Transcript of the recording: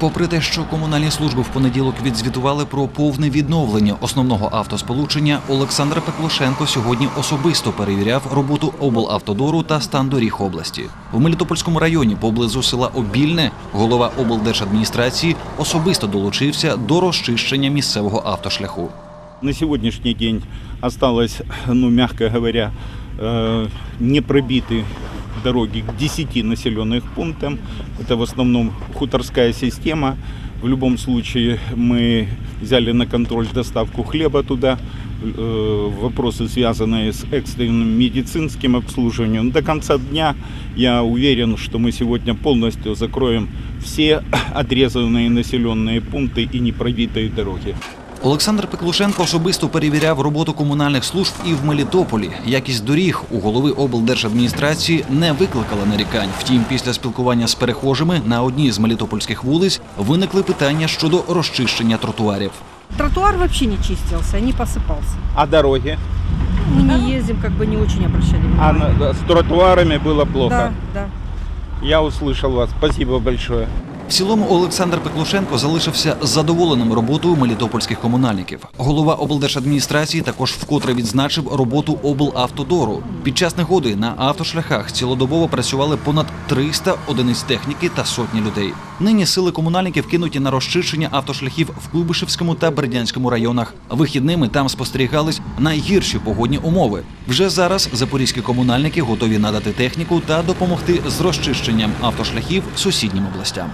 Попри те, що комунальні служби в понеділок відзвітували про повне відновлення основного автосполучення, Олександр Пеклушенко сьогодні особисто перевіряв роботу облавтодору та стан доріг області. В Мелітопольському районі поблизу села Обільне голова облдержадміністрації особисто долучився до розчищення місцевого автошляху. На сегодняшний день осталось, ну, мягко говоря, э, не пробиты дороги к 10 населенных пунктам. Это в основном хуторская система. В любом случае мы взяли на контроль доставку хлеба туда, э, вопросы, связанные с экстренным медицинским обслуживанием. До конца дня я уверен, что мы сегодня полностью закроем все отрезанные населенные пункты и непробитые дороги. Олександр Пеклушенко особисто перевіряв роботу комунальних служб і в Мелітополі. Якість доріг у голови облдержадміністрації не викликала нарікань. Втім, після спілкування з перехожими на одній з мелітопольських вулиць виникли питання щодо розчищення тротуарів. Тротуар вообще не чистился, не посыпался. А дороги? Мы не ездим, как бы не очень обращали А внимание. на- с тротуарами было плохо. Да, да. Я услышал вас. Спасибо большое. В цілому Олександр Пеклушенко залишився задоволеним роботою мелітопольських комунальників. Голова облдержадміністрації також вкотре відзначив роботу облавтодору. Під час негоди на автошляхах цілодобово працювали понад 300 одиниць техніки та сотні людей. Нині сили комунальників кинуті на розчищення автошляхів в Куйбишевському та Бердянському районах. Вихідними там спостерігались найгірші погодні умови. Вже зараз запорізькі комунальники готові надати техніку та допомогти з розчищенням автошляхів сусіднім областям.